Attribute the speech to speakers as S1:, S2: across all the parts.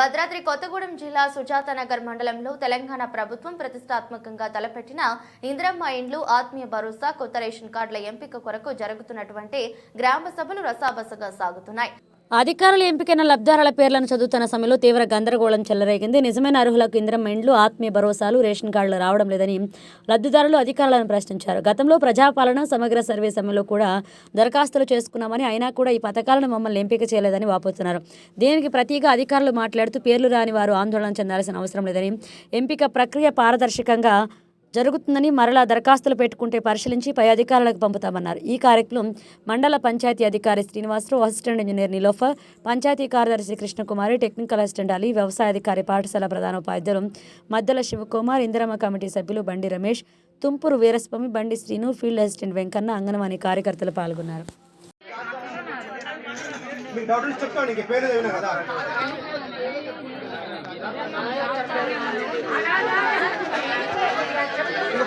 S1: భద్రాద్రి కొత్తగూడెం జిల్లా సుజాతనగర్ మండలంలో తెలంగాణ ప్రభుత్వం ప్రతిష్టాత్మకంగా తలపెట్టిన ఇందిరమ్మ ఇండ్లు ఆత్మీయ భరోసా కొత్త రేషన్ కార్డుల ఎంపిక కొరకు జరుగుతున్నటువంటి గ్రామ సభలు రసాబసగా సాగుతున్నాయి.
S2: అధికారులు ఎంపికైన లబ్ధారుల పేర్లను చదువుతున్న సమయంలో తీవ్ర గందరగోళం చెలరేగింది. నిజమైన అర్హులకు ఇంద్రం ఇండ్లు ఆత్మీయ భరోసాలు రేషన్ కార్డులు రావడం లేదని లబ్ధిదారులు అధికారులను ప్రశ్నించారు. గతంలో ప్రజాపాలన సమగ్ర సర్వే సమయంలో కూడా దరఖాస్తులు చేసుకున్నామని అయినా కూడా ఈ పథకాలను మమ్మల్ని ఎంపిక చేయలేదని వాపోతున్నారు. దీనికి ప్రతిగా అధికారులు మాట్లాడుతూ పేర్లు రాని వారు ఆందోళన చెందాల్సిన అవసరం లేదని ఎంపిక ప్రక్రియ పారదర్శకంగా జరుగుతుందని మరలా దరఖాస్తులు పెట్టుకుంటే పరిశీలించి పై అధికారులకు పంపుతామన్నారు. ఈ కార్యక్రమం మండల పంచాయతీ అధికారి శ్రీనివాసరావు అసిస్టెంట్ ఇంజనీర్ నిలోఫర్ పంచాయతీ కార్యదర్శి కృష్ణకుమారి టెక్నికల్ అసిస్టెంట్ అలీ వ్యవసాయ అధికారి పాఠశాల ప్రధానోపాధ్యాయులు మద్దెల శివకుమార్ ఇందిరమ్మ కమిటీ సభ్యులు బండి రమేష్ తుంపూరు వీరస్వామి బండి శ్రీను ఫీల్డ్ అసిస్టెంట్ వెంకన్న అంగన్వాణి కార్యకర్తలు పాల్గొన్నారు.
S3: డౌట్ ఉంటే చెప్తాను పేరు కదా.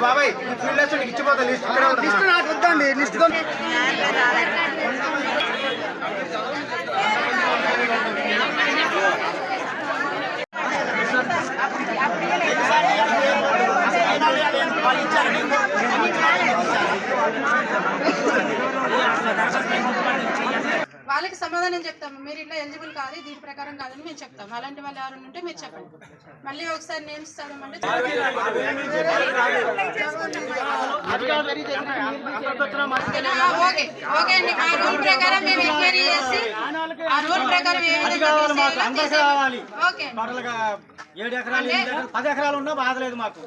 S3: బాబాయ్ ఫీల్డ్ ఇచ్చిపోతా లిస్ట్ ఇక్కడ లిస్ట్ నాకు వద్దండి లిస్ట్
S4: వాళ్ళకి సమాధానం చెప్తాము. మీరు ఇట్లా ఎలిజిబుల్ కాదు దీని ప్రకారం కాదని మేము చెప్తాం అలాంటి వాళ్ళు ఎవరైనా ఉంటే మీరు చెప్పండి. మళ్ళీ ఒకసారి నేమ్స్ చదవమంటే ఓకే. ఓకే అండి. ఆ రూల్ ప్రకారం మేము ఎంక్వైరీ చేసి ఆ రూల్ ప్రకారం ఏ విధంగా. ఓకే.
S3: ఏడు ఎకరాలు పది ఎకరాలు ఉన్నా బాధలేదు మాకు.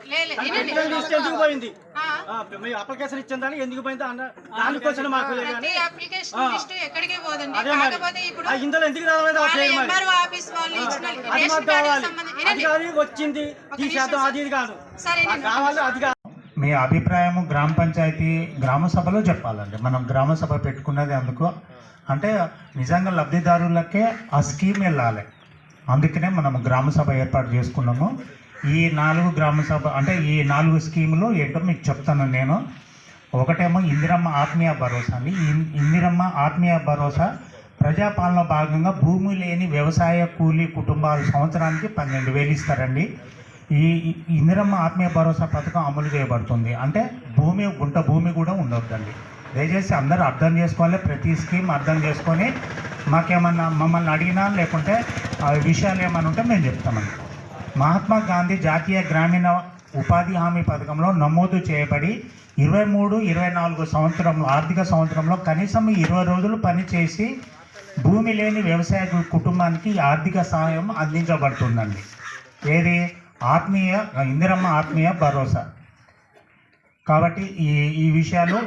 S3: ఎందుకు పోయింది?
S4: ఆ,
S3: ఆ, మేము అప్లికేషన్ ఇచ్చిన దానికి ఎందుకు పోయింది అన్న దానికోసం మాకు అదే మరి. ఇందులో ఎందుకు రాలేదు
S4: ఇచ్చిన
S3: అది మాకు కావాలి.
S4: సంబంధించి
S3: అది. కాదు వచ్చింది. తీసేద్దాం అది ఇది కాదు. కావాలి అది కాదు.
S5: మీ అభిప్రాయము గ్రామ పంచాయతీ గ్రామ సభలో చెప్పాలండి. మనం గ్రామ సభ పెట్టుకున్నది అందుకు. అంటే నిజంగా లబ్ధిదారులకే ఆ స్కీమ్ వెళ్ళాలి. అందుకనే మనం గ్రామ సభ ఏర్పాటు చేసుకున్నాము. ఈ నాలుగు గ్రామ సభ అంటే ఈ నాలుగు స్కీములు ఏంటో మీకు చెప్తాను నేను. ఒకటేమో ఇందిరమ్మ ఆత్మీయ భరోసా అండి. ఇందిరమ్మ ఆత్మీయ భరోసా ప్రజాపాలన భాగంగా భూమి లేని వ్యవసాయ కూలీ కుటుంబాలు సంవత్సరానికి పన్నెండు వేలు ఇస్తారండి. ఈ ఈ ఇందిరమ్మ ఆత్మీయ భరోసా పథకం అమలు చేయబడుతుంది. అంటే భూమి గుంట భూమి కూడా ఉండొద్దండి. దయచేసి అందరూ అర్థం చేసుకోవాలి. ప్రతి స్కీమ్ అర్థం చేసుకొని మాకేమన్నా మమ్మల్ని అడిగినా లేకుంటే ఆ విషయాలు ఏమైనా ఉంటే మేము చెప్తామండి మహాత్మా గాంధీ జాతీయ గ్రామీణ ఉపాధి హామీ పథకంలో నమోదు చేయబడి ఇరవై మూడు ఇరవై నాలుగు సంవత్సరంలో ఆర్థిక సంవత్సరంలో కనీసం ఇరవై రోజులు పనిచేసి భూమి లేని వ్యవసాయ కుటుంబానికి ఆర్థిక సహాయం అందించబడుతుందండి. ఏది? ఆత్మీయ ఇందిరమ్మ ఆత్మీయ భరోసా. కాబట్టి ఈ ఈ విషయాలు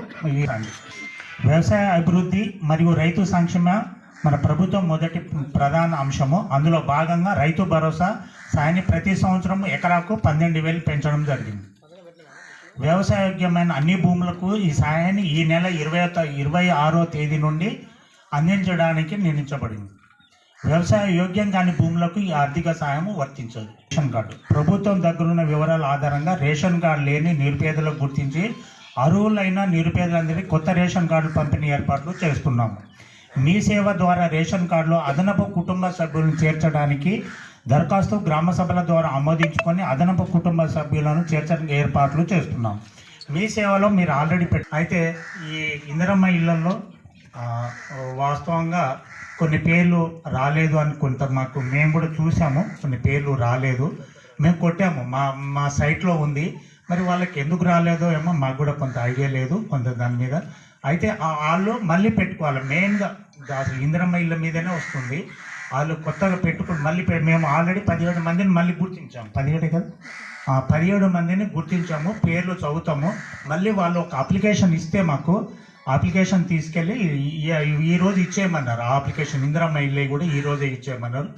S5: వ్యవసాయ అభివృద్ధి మరియు రైతు సంక్షేమ మన ప్రభుత్వం మొదటి ప్రధాన అంశము. అందులో భాగంగా రైతు భరోసా సాయాన్ని ప్రతి సంవత్సరం ఎకరాకు పన్నెండు వేలు పెంచడం జరిగింది. వ్యవసాయోగ్యమైన అన్ని భూములకు ఈ సాయాన్ని ఈ నెల ఇరవై ఇరవై ఆరో తేదీ నుండి అందించడానికి నిర్ణయించబడింది. వ్యవసాయ యోగ్యం కాని భూములకు ఈ ఆర్థిక సాయం వర్తించదు. Ration card. ప్రభుత్వం దగ్గరున్న వివరాల ఆధారంగా రేషన్ కార్డు లేని నిరుపేదలకు గుర్తించి అర్హులైన నిరుపేదలందరికీ కొత్త రేషన్ కార్డు పంపిణీ ఏర్పాట్లు చేస్తున్నాము. మీ సేవ ద్వారా రేషన్ కార్డులో అదనపు కుటుంబ సభ్యులను చేర్చడానికి దరఖాస్తు గ్రామ సభల ద్వారా ఆమోదించుకొని అదనపు కుటుంబ సభ్యులను చేర్చడానికి ఏర్పాట్లు చేస్తున్నాం. మీ సేవలో మీరు ఆల్రెడీ పెట్ అయితే ఈ ఇందిరమ్మ ఇళ్ళలో వాస్తవంగా కొన్ని పేర్లు రాలేదు అని కొంత మాకు మేము కూడా చూసాము. కొన్ని పేర్లు రాలేదు. మేము కొట్టాము. మా మా సైట్లో ఉంది. మరి వాళ్ళకి ఎందుకు రాలేదో ఏమో మాకు కూడా కొంత ఐడియా లేదు కొంత దాని మీద. అయితే వాళ్ళు మళ్ళీ పెట్టుకోవాలి. మెయిన్గా అసలు ఇందిరమ్మ ఇళ్ళ మీదనే వస్తుంది. వాళ్ళు కొత్తగా పెట్టుకుని మళ్ళీ మేము ఆల్రెడీ పదిహేడు మందిని మళ్ళీ గుర్తించాము పదిహేడు కదా? ఆ, పదిహేడు మందిని గుర్తించాము పేర్లు చదువుతాము. మళ్ళీ వాళ్ళు ఒక అప్లికేషన్ ఇస్తే మాకు అప్లికేషన్ తీసుకెళ్ళి ఈ- రోజు ఇచ్చేయమన్నారు. ఆ అప్లికేషన్ ఇందిరమ్మ ఇల్లు కూడా ఈ రోజే ఇచ్చేయమన్నారు.